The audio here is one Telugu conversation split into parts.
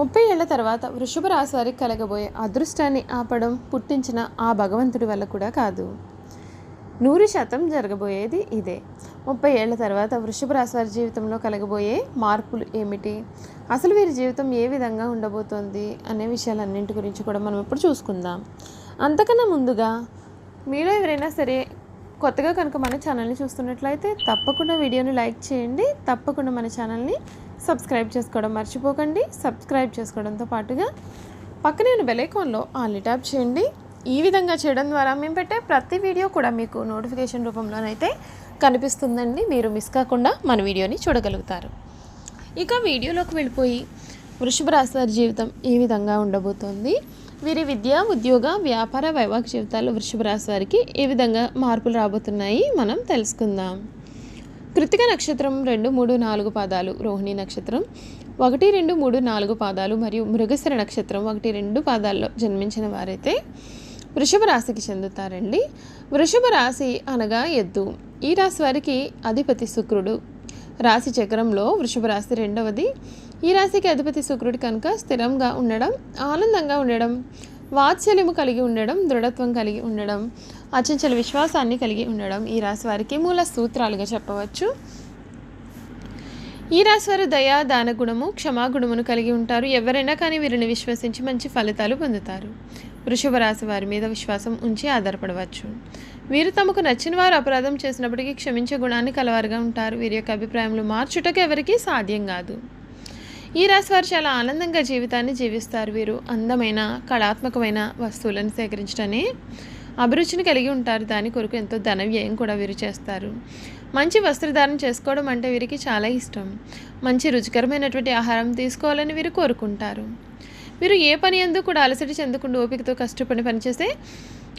ముప్పై ఏళ్ళ తర్వాత వృషభ రాశి వారికి కలగబోయే అదృష్టాన్ని ఆపడం పుట్టించిన ఆ భగవంతుడి వల్ల కూడా కాదు. నూరు శాతం జరగబోయేది ఇదే. ముప్పై ఏళ్ళ తర్వాత వృషభ రాశి వారి జీవితంలో కలగబోయే మార్పులు ఏమిటి? అసలు వీరి జీవితం ఏ విధంగా ఉండబోతోంది? అనే విషయాలన్నింటి గురించి కూడా మనం ఇప్పుడు చూసుకుందాం. అంతకన్నా ముందుగా మీలో ఎవరైనా సరే కొత్తగా కనుక మన ఛానల్ని చూస్తున్నట్లయితే తప్పకుండా వీడియోని లైక్ చేయండి. తప్పకుండా మన ఛానల్ని సబ్స్క్రైబ్ చేసుకోవడం మర్చిపోకండి. సబ్స్క్రైబ్ చేసుకోవడంతో పాటుగా పక్కనే ఉన్న బెలైకాన్లో ఆన్లీ ట్యాప్ చేయండి. ఈ విధంగా చేయడం ద్వారా మేము పెట్టే ప్రతి వీడియో కూడా మీకు నోటిఫికేషన్ రూపంలోనైతే కనిపిస్తుందండి. మీరు మిస్ కాకుండా మన వీడియోని చూడగలుగుతారు. ఇక వీడియోలోకి వెళ్ళిపోయి వృషభ రాశి వారి జీవితం ఈ విధంగా ఉండబోతోంది. వీరి విద్య ఉద్యోగ వ్యాపార వైవాహిక జీవితాలు వృషభ రాశి వారికి ఏ విధంగా మార్పులు రాబోతున్నాయి. మనం తెలుసుకుందాం. కృతిక నక్షత్రం రెండు మూడు నాలుగు పాదాలు రోహిణి నక్షత్రం ఒకటి రెండు మూడు నాలుగు పాదాలు మరియు మృగశిర నక్షత్రం ఒకటి రెండు పాదాల్లో జన్మించిన వారైతే వృషభ రాశికి చెందుతారండి. వృషభ రాశి అనగా ఎద్దు. ఈ రాశి వారికి అధిపతి శుక్రుడు. రాశి చక్రంలో వృషభ రాశి రెండవది. ఈ రాశికి అధిపతి శుక్రుడు కనుక స్థిరంగా ఉండడం ఆనందంగా ఉండడం వాత్సల్యము కలిగి ఉండడం దృఢత్వం కలిగి ఉండడం అచంచల విశ్వాసాన్ని కలిగి ఉండడం ఈ రాశి వారికి మూల సూత్రాలుగా చెప్పవచ్చు. ఈ రాశి వారు దయా దాన గుణము క్షమాగుణమును కలిగి ఉంటారు. ఎవరైనా కానీ వీరిని విశ్వసించి మంచి ఫలితాలు పొందుతారు. వృషభ రాశి వారి మీద విశ్వాసం ఉంచి ఆధారపడవచ్చు. వీరు తమకు నచ్చిన వారు అపరాధం చేసినప్పటికీ క్షమించే గుణాన్ని కలవారుగా ఉంటారు. వీరి యొక్క అభిప్రాయంలో మార్చుటకు ఎవరికీ సాధ్యం కాదు. ఈ రాశి వారు చాలా ఆనందంగా జీవితాన్ని జీవిస్తారు. వీరు అందమైన కళాత్మకమైన వస్తువులను సేకరించడమే అభిరుచిని కలిగి ఉంటారు. దాని కొరకు ఎంతో ధన వ్యయం కూడా వీరు చేస్తారు. మంచి వస్త్రధారణ చేసుకోవడం అంటే వీరికి చాలా ఇష్టం. మంచి రుచికరమైనటువంటి ఆహారం తీసుకోవాలని వీరు కోరుకుంటారు. వీరు ఏ పని ఎందుకు కూడా అలసట చెందకుండా ఓపికతో కష్టపడి పనిచేస్తే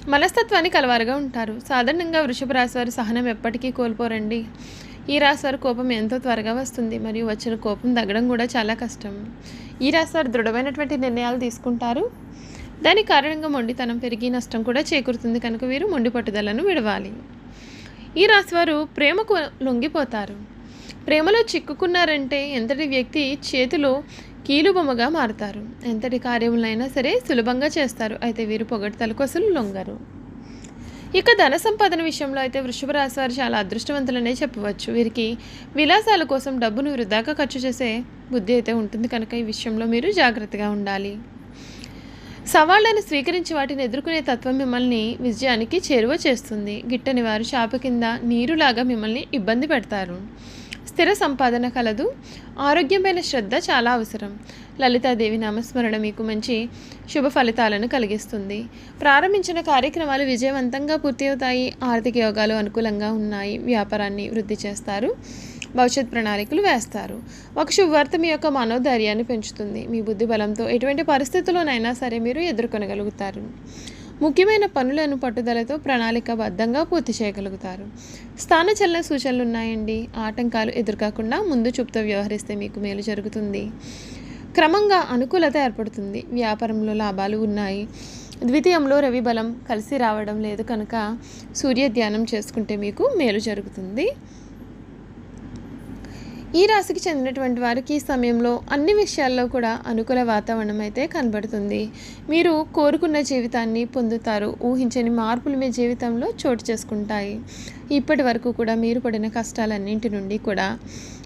మనస్తత్వాన్ని కలవారుగా ఉంటారు. సాధారణంగా వృషభ రాశి వారి సహనం ఎప్పటికీ కోల్పోరండి. ఈ రాశి వారి కోపం ఎంతో త్వరగా వస్తుంది. మరియు వచ్చిన కోపం తగ్గడం కూడా చాలా కష్టం. ఈ రాశి వారు దృఢమైనటువంటి నిర్ణయాలు తీసుకుంటారు. దాని కారణంగా మొండితనం పెరిగి నష్టం కూడా చేకూరుతుంది. కనుక వీరు మొండి పట్టుదలను విడవాలి. ఈ రాశివారు ప్రేమకు లొంగిపోతారు. ప్రేమలో చిక్కుకున్నారంటే ఎంతటి వ్యక్తి చేతిలో కీలుబొమ్మగా మారుతారు. ఎంతటి కార్యములైనా సరే సులభంగా చేస్తారు. అయితే వీరు పొగడ్తల అసలు లొంగరు. ఇక ధన సంపాదన విషయంలో అయితే వృషభ రాశి వారు చాలా అదృష్టవంతులనే చెప్పవచ్చు. వీరికి విలాసాల కోసం డబ్బును వృధాగా ఖర్చు చేసే బుద్ధి అయితే ఉంటుంది. కనుక ఈ విషయంలో మీరు జాగ్రత్తగా ఉండాలి. సవాళ్ళను స్వీకరించి వాటిని ఎదుర్కొనే తత్వం మిమ్మల్ని విజయానికి చేరువ చేస్తుంది. గిట్టని వారు శాప కింద నీరులాగా మిమ్మల్ని ఇబ్బంది పెడతారు. స్థిర సంపాదన కలదు. ఆరోగ్యమైన శ్రద్ధ చాలా అవసరం. లలితాదేవి నామస్మరణ మీకు మంచి శుభ ఫలితాలను కలిగిస్తుంది. ప్రారంభించిన కార్యక్రమాలు విజయవంతంగా పూర్తి అవుతాయి ఆర్థిక యోగాలు అనుకూలంగా ఉన్నాయి. వ్యాపారాన్ని వృద్ధి చేస్తారు. భవిష్యత్ ప్రణాళికలు వేస్తారు. ఒక శుభవార్త మీ యొక్క మనోధైర్యాన్ని పెంచుతుంది. మీ బుద్ధి బలంతో ఎటువంటి పరిస్థితుల్లోనైనా సరే మీరు ఎదుర్కొనగలుగుతారు. ముఖ్యమైన పనులను పట్టుదలతో ప్రణాళికబద్ధంగా పూర్తి చేయగలుగుతారు. స్థానచలన సూచనలు ఉన్నాయండి. ఆటంకాలు ఎదురుకాకుండా ముందు చూపుతో వ్యవహరిస్తే మీకు మేలు జరుగుతుంది. క్రమంగా అనుకూలత ఏర్పడుతుంది. వ్యాపారంలో లాభాలు ఉన్నాయి. ద్వితీయంలో రవి బలం కలిసి రావడం లేదు కనుక సూర్య ధ్యానం చేసుకుంటే మీకు మేలు జరుగుతుంది. ఈ రాశికి చెందినటువంటి వారికి ఈ సమయంలో అన్ని విషయాల్లో కూడా అనుకూల వాతావరణం అయితే కనబడుతుంది. మీరు కోరుకున్న జీవితాన్ని పొందుతారు. ఊహించని మార్పులు మీ జీవితంలో చోటు చేసుకుంటాయి. ఇప్పటి వరకు కూడా మీరు పడిన కష్టాలన్నింటి నుండి కూడా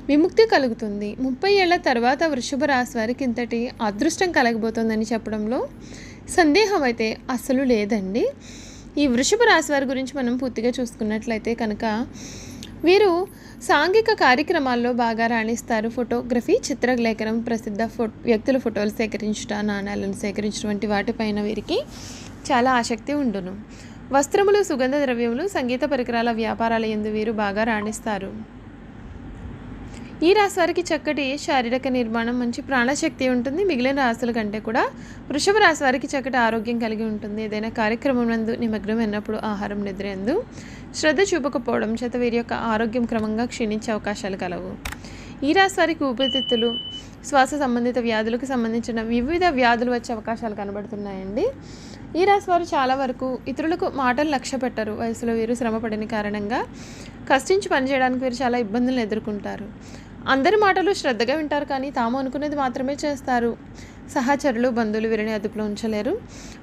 విముక్తి కలుగుతుంది. ముప్పై ఏళ్ళ తర్వాత వృషభ రాశి వారికి ఇంతటి అదృష్టం కలగబోతోందని చెప్పడంలో సందేహం అయితే అస్సలు లేదండి. ఈ వృషభ రాశి వారి గురించి మనం పూర్తిగా చూసుకున్నట్లయితే కనుక వీరు సాంఘిక కార్యక్రమాల్లో బాగా రాణిస్తారు ఫోటోగ్రఫీ చిత్రలేఖనం ప్రసిద్ధ ఫో వ్యక్తుల ఫోటోలు సేకరించుట నాణాలను సేకరించడం వంటి వాటిపైన వీరికి చాలా ఆసక్తి ఉండును. వస్త్రములు సుగంధ ద్రవ్యములు సంగీత పరికరాల వ్యాపారాల ఎందు వీరు బాగా రాణిస్తారు. ఈ రాశి వారికి చక్కటి శారీరక నిర్మాణం మంచి ప్రాణశక్తి ఉంటుంది. మిగిలిన రాశుల కంటే కూడా వృషభ రాశి వారికి చక్కటి ఆరోగ్యం కలిగి ఉంటుంది. ఏదైనా కార్యక్రమం నందు నిమగ్నం అయినప్పుడు ఆహారం నిద్ర ఎందు శ్రద్ధ చూపకపోవడం చేత వీరి యొక్క ఆరోగ్యం క్రమంగా క్షీణించే అవకాశాలు కలవు. ఈ రాశి వారికి ఊపిరితిత్తులు శ్వాస సంబంధిత వ్యాధులకు సంబంధించిన వివిధ వ్యాధులు వచ్చే అవకాశాలు కనబడుతున్నాయండి. ఈ రాశి వారు చాలా వరకు ఇతరులకు మాటలు లక్ష్య పెట్టరు. వయసులో వీరు శ్రమ కారణంగా కష్టించి పనిచేయడానికి వీరు చాలా ఇబ్బందులను ఎదుర్కొంటారు. అందరి మాటలు శ్రద్ధగా వింటారు కానీ తాము అనుకునేది మాత్రమే చేస్తారు. సహచరులు బంధువులు వీరిని అదుపులో ఉంచలేరు.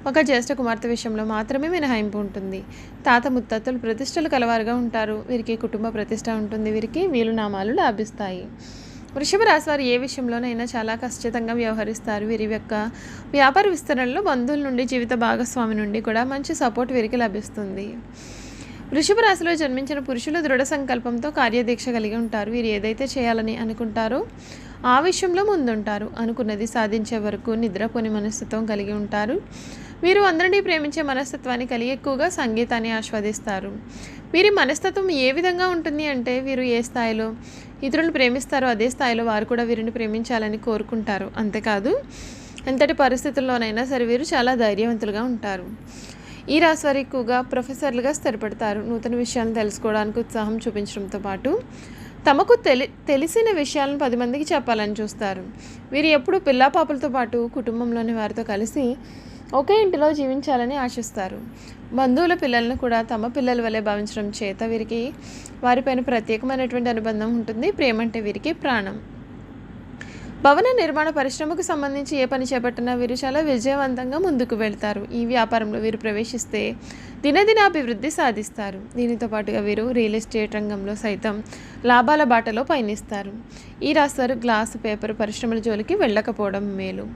ఒక జ్యేష్ఠ కుమార్తె విషయంలో మాత్రమే మినహాయింపు ఉంటుంది. తాత ముత్తాతలు ప్రతిష్టలు కలవారుగా ఉంటారు. వీరికి కుటుంబ ప్రతిష్ట ఉంటుంది. వీరికి వీలునామాలు లాభిస్తాయి. వృషభ రాశి వారు ఏ విషయంలోనైనా చాలా ఖచ్చితంగా వ్యవహరిస్తారు. వీరి యొక్క వ్యాపార విస్తరణలో బంధువుల నుండి జీవిత భాగస్వామి నుండి కూడా మంచి సపోర్ట్ వీరికి లభిస్తుంది. వృషభ రాశిలో జన్మించిన పురుషులు దృఢ సంకల్పంతో కార్యదీక్ష కలిగి ఉంటారు. వీరు ఏదైతే చేయాలని అనుకుంటారో ఆ విషయంలో ముందుంటారు. అనుకున్నది సాధించే వరకు నిద్రపోని మనస్తత్వం కలిగి ఉంటారు. వీరు అందరినీ ప్రేమించే మనస్తత్వాన్ని కలిగి ఎక్కువగా సంగీతాన్ని ఆస్వాదిస్తారు. వీరి మనస్తత్వం ఏ విధంగా ఉంటుంది అంటే వీరు ఏ స్థాయిలో ఇతరులను ప్రేమిస్తారో అదే స్థాయిలో వారు కూడా వీరిని ప్రేమించాలని కోరుకుంటారు. అంతేకాదు ఎంతటి పరిస్థితుల్లోనైనా సరే వీరు చాలా ధైర్యవంతులుగా ఉంటారు. ఈ రాశి వారు ఎక్కువగా ప్రొఫెసర్లుగా స్థిరపడతారు. నూతన విషయాలను తెలుసుకోవడానికి ఉత్సాహం చూపించడంతో పాటు తమకు తెలి తెలిసిన విషయాలను పది మందికి చెప్పాలని చూస్తారు. వీరు ఎప్పుడు పిల్లాపాపలతో పాటు కుటుంబంలోని వారితో కలిసి ఒకే ఇంటిలో జీవించాలని ఆశిస్తారు. బంధువుల పిల్లలను కూడా తమ పిల్లల వలె భావించడం చేత వీరికి వారిపైన ప్రత్యేకమైనటువంటి అనుబంధం ఉంటుంది. ప్రేమ అంటే వీరికి ప్రాణం. భవన నిర్మాణ పరిశ్రమకు సంబంధించి ఏ పని చేపట్టినా వీరు చాలా విజయవంతంగా ముందుకు వెళ్తారు. ఈ వ్యాపారంలో వీరు ప్రవేశిస్తే దినదిన అభివృద్ధి సాధిస్తారు. దీనితో పాటుగా వీరు రియల్ ఎస్టేట్ రంగంలో సైతం లాభాల బాటలో పయనిస్తారు. ఈ రాస్తారు గ్లాస్ పేపర్ పరిశ్రమల జోలికి వెళ్ళకపోవడం మేలు.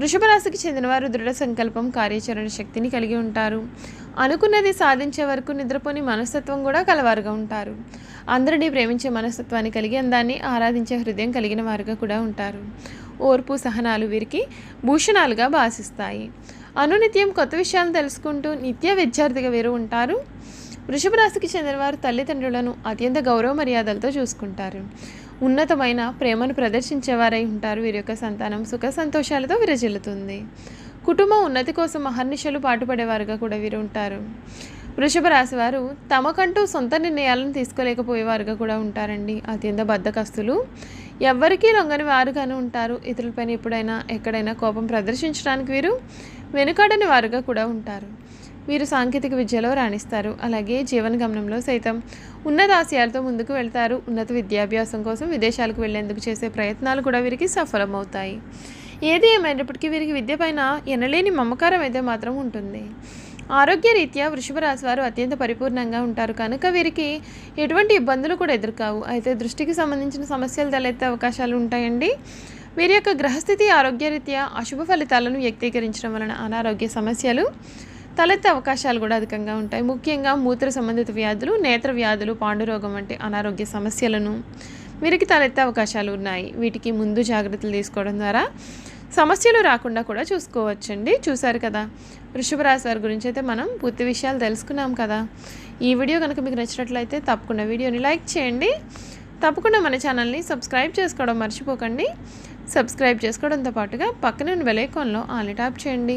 వృషభ రాశికి చెందినవారు దృఢ సంకల్పం కార్యాచరణ శక్తిని కలిగి ఉంటారు. అనుకున్నది సాధించే వరకు నిద్రపోని మనస్తత్వం కూడా కలవారుగా ఉంటారు. అందరినీ ప్రేమించే మనస్తత్వాన్ని కలిగి అందాన్ని ఆరాధించే హృదయం కలిగిన వారుగా కూడా ఉంటారు. ఓర్పు సహనాలు వీరికి భూషణాలుగా భాషిస్తాయి అనునిత్యం కొత్త విషయాలు తెలుసుకుంటూ నిత్య విద్యార్థిగా వీరు ఉంటారు. వృషభ రాశికి చెందినవారు తల్లిదండ్రులను అత్యంత గౌరవ మర్యాదలతో చూసుకుంటారు. ఉన్నతమైన ప్రేమను ప్రదర్శించేవారై ఉంటారు. వీరి యొక్క సంతానం సుఖ సంతోషాలతో విరజిల్లుతుంది. కుటుంబం ఉన్నతి కోసం అహర్నిశలు పాటుపడేవారుగా కూడా వీరు ఉంటారు. వృషభ రాశి వారు తమకంటూ సొంత నిర్ణయాలను తీసుకోలేకపోయేవారుగా కూడా ఉంటారండి. అత్యంత బద్దకస్తులు. ఎవ్వరికీ లొంగని వారుగాను ఉంటారు. ఇతరులపైన ఎప్పుడైనా ఎక్కడైనా కోపం ప్రదర్శించడానికి వీరు వెనుకాడని వారుగా కూడా ఉంటారు. వీరు సాంకేతిక విద్యలో రాణిస్తారు. అలాగే జీవన గమనంలో సైతం ఉన్నత ఆశయాలతో ముందుకు వెళ్తారు. ఉన్నత విద్యాభ్యాసం కోసం విదేశాలకు వెళ్ళేందుకు చేసే ప్రయత్నాలు కూడా వీరికి సఫలమవుతాయి. ఏది ఏమైనప్పటికీ వీరికి విద్య పైన ఎనలేని మమకారం అయితే మాత్రం ఉంటుంది. ఆరోగ్య రీత్యా వృషభ రాశి వారు అత్యంత పరిపూర్ణంగా ఉంటారు. కనుక వీరికి ఎటువంటి ఇబ్బందులు కూడా ఎదురుకావు. అయితే దృష్టికి సంబంధించిన సమస్యలు తలెత్తే అవకాశాలు ఉంటాయండి. వీరి యొక్క గ్రహస్థితి ఆరోగ్యరీత్యా అశుభ ఫలితాలను వ్యక్తీకరించడం వలన అనారోగ్య సమస్యలు తలెత్తే అవకాశాలు కూడా అధికంగా ఉంటాయి. ముఖ్యంగా మూత్ర సంబంధిత వ్యాధులు నేత్ర వ్యాధులు పాండురోగం వంటి అనారోగ్య సమస్యలను వీరికి తలెత్తే అవకాశాలు ఉన్నాయి. వీటికి ముందు జాగ్రత్తలు తీసుకోవడం ద్వారా సమస్యలు రాకుండా కూడా చూసుకోవచ్చండి. చూసారు కదా? వృషభ రాశి వారి గురించి అయితే మనం పూర్తి విషయాలు తెలుసుకున్నాం కదా? ఈ వీడియో కనుక మీకు నచ్చినట్లయితే తప్పకుండా వీడియోని లైక్ చేయండి. తప్పకుండా మన ఛానల్ని సబ్స్క్రైబ్ చేసుకోవడం మర్చిపోకండి. సబ్స్క్రైబ్ చేసుకోవడంతో పాటుగా పక్కన ఉన్న బెలైకాన్లో ఆన్లీ ట్యాప్ చేయండి.